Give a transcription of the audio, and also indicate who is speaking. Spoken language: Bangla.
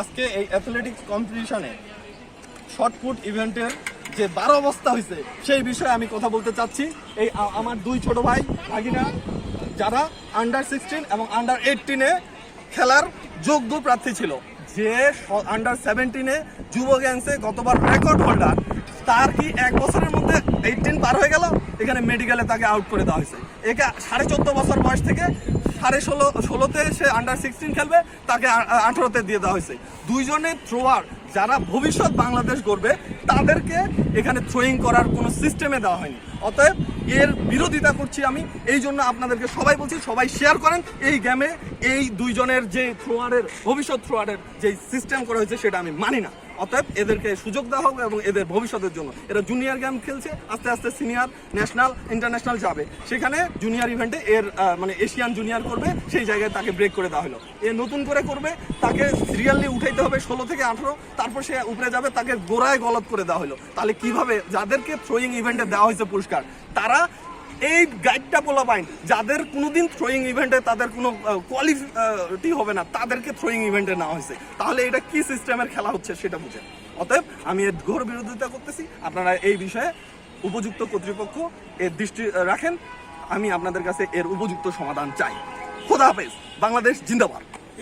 Speaker 1: আজকে এই অ্যাথলেটিক্স কম্পিটিশনে শর্টপুট ইভেন্টের যে বারো অবস্থা হয়েছে, সেই বিষয়ে আমি কথা বলতে চাচ্ছি। এই আমার দুই ছোট ভাই, ভাগিনা, যারা আন্ডার সিক্সটিন এবং আন্ডার এইটিনে খেলার যোগ্য প্রার্থী ছিল। যে আন্ডার সেভেন্টিনে যুব গেমসে গতবার রেকর্ড হোল্ডার তার কি এক বছরের মধ্যে এইটিন পার হয়ে গেল, এখানে মেডিকেলে তাকে আউট করে দেওয়া হয়েছে। একে সাড়ে চোদ্দ বছর বয়স থেকে সাড়ে ষোলো, ষোলোতে সে আন্ডার সিক্সটিন খেলবে, তাকে আঠারোতে দিয়ে দেওয়া হয়েছে। দুইজনে থ্রোয়ার যারা ভবিষ্যৎ বাংলাদেশ গড়বে, তাদেরকে এখানে থ্রোয়িং করার কোনো সিস্টেমে দেওয়া হয়নি। অতএব এর বিরোধিতা করছি আমি, এই জন্য আপনাদেরকে সবাই বলছি, সবাই শেয়ার করেন, এই গেমে এই দুইজনের যে থ্রোয়ারের ভবিষ্যৎ থ্রোয়ারের যে সিস্টেম করা হয়েছে, সেটা আমি মানি না। অতএব এদেরকে সুযোগ দেওয়া হোক এবং এদের ভবিষ্যতের জন্য। এরা জুনিয়র গেম খেলছে, আস্তে আস্তে সিনিয়র ন্যাশনাল ইন্টারন্যাশনাল যাবে। সেখানে জুনিয়র ইভেন্টে এর মানে এশিয়ান জুনিয়র করবে, সেই জায়গায় তাকে ব্রেক করে দেওয়া হলো। এ নতুন করে করবে, তাকে সিরিয়ালি উঠাইতে হবে ষোলো থেকে আঠেরো, তারপর সে উপরে যাবে, তাকে গোড়ায় গলত করে দেওয়া হলো। তাহলে কীভাবে, যাদেরকে থ্রোয়িং ইভেন্টে দেওয়া হয়েছে পুরস্কার, তারা এই গাইডটা বলা পাইন যাদের কোনোদিন থ্রোয়িং ইভেন্টে তাদের কোনো কোয়ালিটি হবে না, তাদেরকে থ্রোয়িং ইভেন্টে নেওয়া হয়েছে। তাহলে এটা কি সিস্টেমের খেলা হচ্ছে সেটা বুঝে। অতএব আমি এর ঘোর বিরোধিতা করতেছি, আপনারা এই বিষয়ে উপযুক্ত কর্তৃপক্ষ এর দৃষ্টি রাখেন। আমি আপনাদের কাছে এর উপযুক্ত সমাধান চাই। খোদা হাফেজ, বাংলাদেশ জিন্দাবাদ।